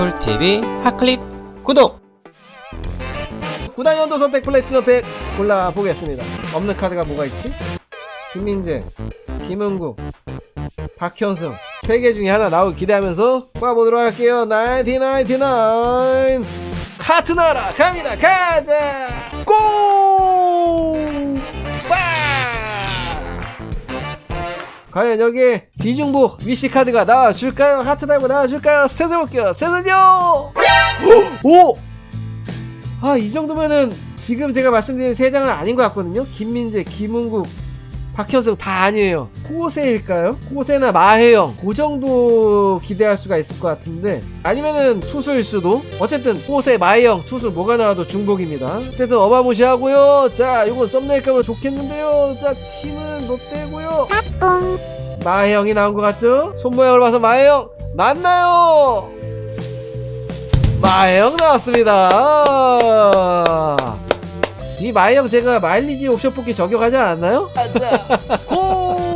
쿨TV 핫클립 구독! 9단연도 선택 플래티넘 팩 골라보겠습니다. 없는 카드가 뭐가 있지? 김민재, 김은국, 박현승 세 개 중에 하나 나오길 기대하면서 뽑아보도록 할게요. 1999 하트 나라 갑니다. 가자! 고! 과연 여기에 비중복 위시 카드가 나와줄까요? 하트 달고 나와줄까요? 세서볼게요. 세서요! 오! 아, 이 정도면은 지금 제가 말씀드린 세 장은 아닌 것 같거든요. 김민재, 김은국, 박현승 다 아니에요. 호세일까요? 호세나 마혜영 그 정도 기대할 수가 있을 것 같은데 아니면은 투수일 수도. 어쨌든 호세, 마혜영 투수 뭐가 나와도 중복입니다. 세트 어마무시하고요. 자, 요거 썸네일 가면 좋겠는데요. 자, 팀은 롯데고요. 마혜영이 나온 것 같죠? 손 모양을 봐서 마혜영 맞나요? 마혜영 나왔습니다. 이 마혜영 제가 마일리지 옵션 뽑기 저격하지 않았나요?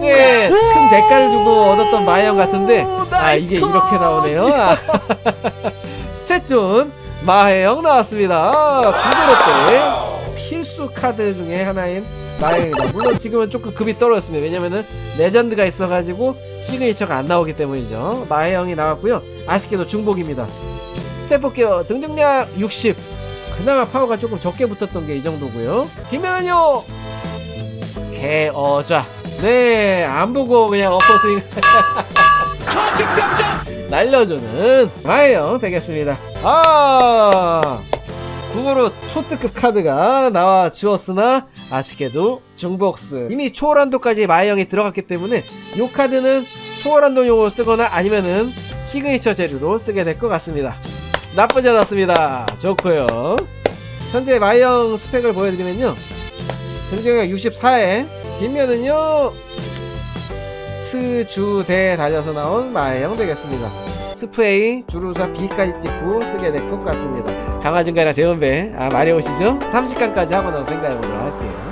꽤큰 대가를 주고 얻었던 마혜영 같은데 아 이게 이렇게 나오네요. 아. 스탯존 마혜영 나왔습니다. 구도로 때 필수 카드 중에 하나인 마혜영입니다. 물론 지금은 조금 급이 떨어졌습니다. 왜냐면은 레전드가 있어가지고 시그니처가 안 나오기 때문이죠. 마혜영이 나왔고요. 아쉽게도 중복입니다. 스텝 볼게요. 등등량 60. 그나마 파워가 조금 적게 붙었던 게 이 정도고요. 김면은요. 개어자. 네, 안 보고 그냥 엎어스윙. 날려주는 마혜영 되겠습니다. 아, 구으로 초특급 카드가 나와 주었으나 아쉽게도 중복스. 이미 초월한도까지 마혜영이 들어갔기 때문에 이 카드는 초월한도용으로 쓰거나 아니면은 시그니처 재료로 쓰게 될 것 같습니다. 나쁘지 않았습니다. 좋고요. 현재 마이영 스펙을 보여드리면요. 등장력 64에 뒷면은요. 스주대 달려서 나온 마이영 되겠습니다. 스프레이 주루사 B까지 찍고 쓰게 될 것 같습니다. 강화증가랑 재원배 아 많이 오시죠? 30강까지 하고 나서 생각해보도록 할게요.